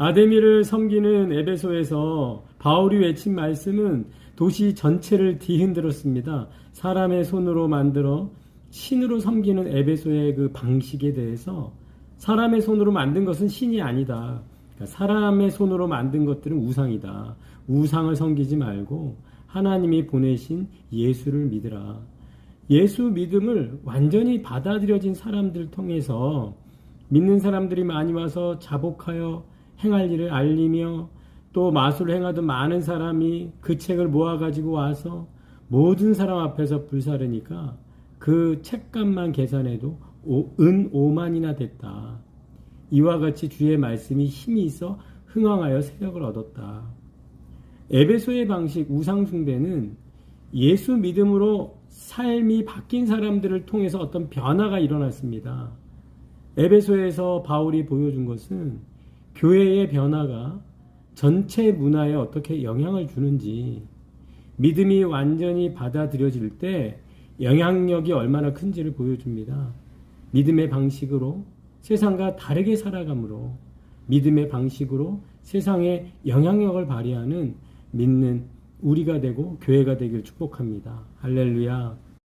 아데미를 섬기는 에베소에서 바울이 외친 말씀은 도시 전체를 뒤흔들었습니다. 사람의 손으로 만들어 신으로 섬기는 에베소의 그 방식에 대해서 사람의 손으로 만든 것은 신이 아니다. 그러니까 사람의 손으로 만든 것들은 우상이다. 우상을 섬기지 말고 하나님이 보내신 예수를 믿으라. 예수 믿음을 완전히 받아들여진 사람들 통해서 믿는 사람들이 많이 와서 자복하여 행할 일을 알리며 또 마술을 행하던 많은 사람이 그 책을 모아 가지고 와서 모든 사람 앞에서 불사르니까 그 책값만 계산해도 오- 은 5만이나 됐다. 이와 같이 주의 말씀이 힘이 있어 흥왕하여 세력을 얻었다. 에베소의 방식 우상숭배는 예수 믿음으로 삶이 바뀐 사람들을 통해서 어떤 변화가 일어났습니다. 에베소에서 바울이 보여준 것은 교회의 변화가 전체 문화에 어떻게 영향을 주는지 믿음이 완전히 받아들여질 때 영향력이 얼마나 큰지를 보여줍니다. 믿음의 방식으로 세상과 다르게 살아감으로 믿음의 방식으로 세상에 영향력을 발휘하는 믿는 우리가 되고 교회가 되길 축복합니다. 할렐루야.